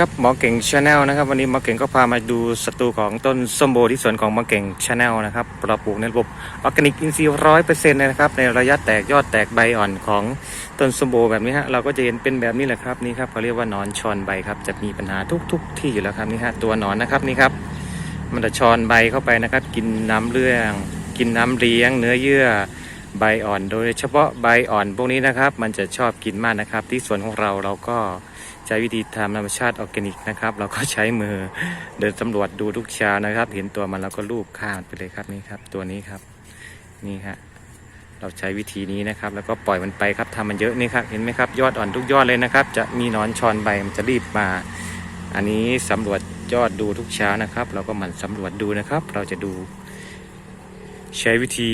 ครับหมอเก่งชาแนลนะครับวันนี้หมอเก่งก็พามาดูศัตรูของต้นส้มโบที่สวนของหมอเก่งชาแนลนะครับเราปลูกในระบบออร์แกนิกอินทรีย์ร้อยเปอร์เซ็นต์นะครับในระยะแตกยอดแตกใบอ่อนของต้นส้มโบแบบนี้ฮะเราก็จะเห็นเป็นแบบนี้แหละครับนี่ครับเขาเรียกว่านอนชอนใบครับจะมีปัญหาทุกๆที่อยู่แล้วครับนี่ฮะตัวหนอนนะครับนี่ครับมันจะชอนใบเข้าไปนะครับ กินน้ำเรื่อง กินน้ำเลี้ยง เนื้อเยื่อใบอ่อน โดยเฉพาะใบอ่อนพวกนี้นะครับ มันจะชอบกินมากนะครับ ที่สวนของเราเราก็ ช้วิธีทำธรรมชาติออร์แกนิกนะครับ เราก็ใช้มือเดินสำรวจดูทุกเช้านะครับ เห็นตัวมันเราก็ลูบข้างไปเลยครับนี่ครับ ตัวนี้ครับนี่ฮะเราใช้วิธีนี้นะครับ แล้วก็ปล่อยมันไปครับทำมันเยอะนี่ครับเห็นไหมครับยอดอ่อนทุกยอดเลยนะครับ จะมีนอนชอนใบมันจะรีบมา อันนี้สำรวจยอดดูทุกเช้านะครับ เราก็หมั่นสำรวจดูนะครับ เราจะดู ใช้วิธี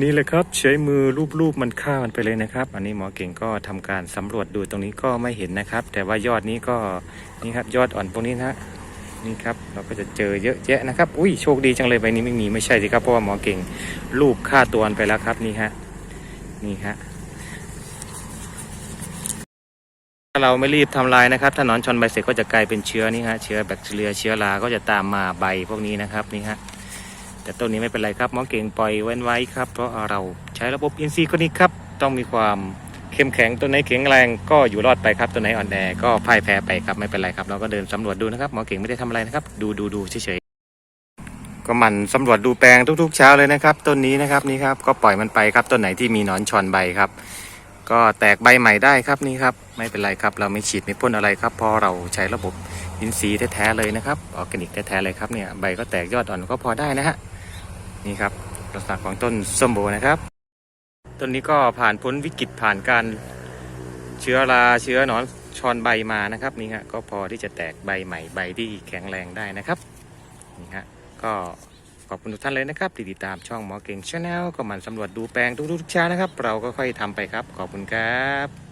นี้เลยครับใช้มือรูปๆมันฆ่ามันไปเลยนะครับ อันนี้หมอเก่งก็ทำการสำรวจดูตรงนี้ก็ไม่เห็นนะครับ แต่ว่ายอดนี้ก็นี่ครับยอดอ่อนพวกนี้นะนี่ครับเราก็จะเจอเยอะแยะนะครับ อุ้ยโชคดีจังเลยใบนี้ไม่มีไม่ใช่สิครับเพราะว่าหมอเก่งรูปฆ่าตัวมันไปแล้วครับนี่ฮะนี่ฮะถ้าเราไม่รีบทำลายนะครับ ถ้านอนชนใบเสร็จก็จะกลายเป็นเชื้อนี่ฮะเชื้อแบคทีเรียเชื้อราก็จะตามมาใบพวกนี้นะครับนี่ฮะ แต่ต้นนี้ไม่เป็นไรครับหมอเก่งปล่อยเว้นไว้ครับ เพราะเราใช้ระบบอินทรีย์คนนี้ครับ ต้องมีความเข้มแข็งต้นไหนแข็งแรงก็อยู่รอดไปครับต้นไหนอ่อนแอก็พ่ายแพ้ไปครับไม่เป็นไรครับ เราก็เดินสำรวจดูนะครับหมอเก่งไม่ได้ทำอะไรนะครับ ดูดูดูเฉยๆก็มันสำรวจดูแปลงทุกๆ เช้าเลยนะครับ ต้นนี้นะครับนี่ครับก็ปล่อยมันไปครับต้นไหนที่มีหนอนชอนใบครับ ก็แตกใบใหม่ได้ครับนี่ครับไม่เป็นไรครับ เราไม่ฉีดไม่พ่นอะไรครับพราะเราใช้ระบบอินทรีย์แท้ๆเลยนะครับออร์แกนิกแท้ๆเลยครับเนี่ยใบก็แตกยอดอ่อนก็พอได้นะฮะ นี่ครับลักษณะของต้นส้มโบนะครับ ต้นนี้ก็ผ่านพ้นวิกฤตผ่านการเชื้อราเชื้อหนอนชอนใบมานะครับนี่ฮะก็พอที่จะแตกใบใหม่ใบที่แข็งแรงได้นะครับนี่ฮะก็ขอบคุณทุกท่านเลยนะครับที่ติดตามช่องหมอเก่งชาแนลก็มันสำรวจดูแปลงทุกๆเช้านะครับ เราก็ค่อยทำไปครับ ขอบคุณครับ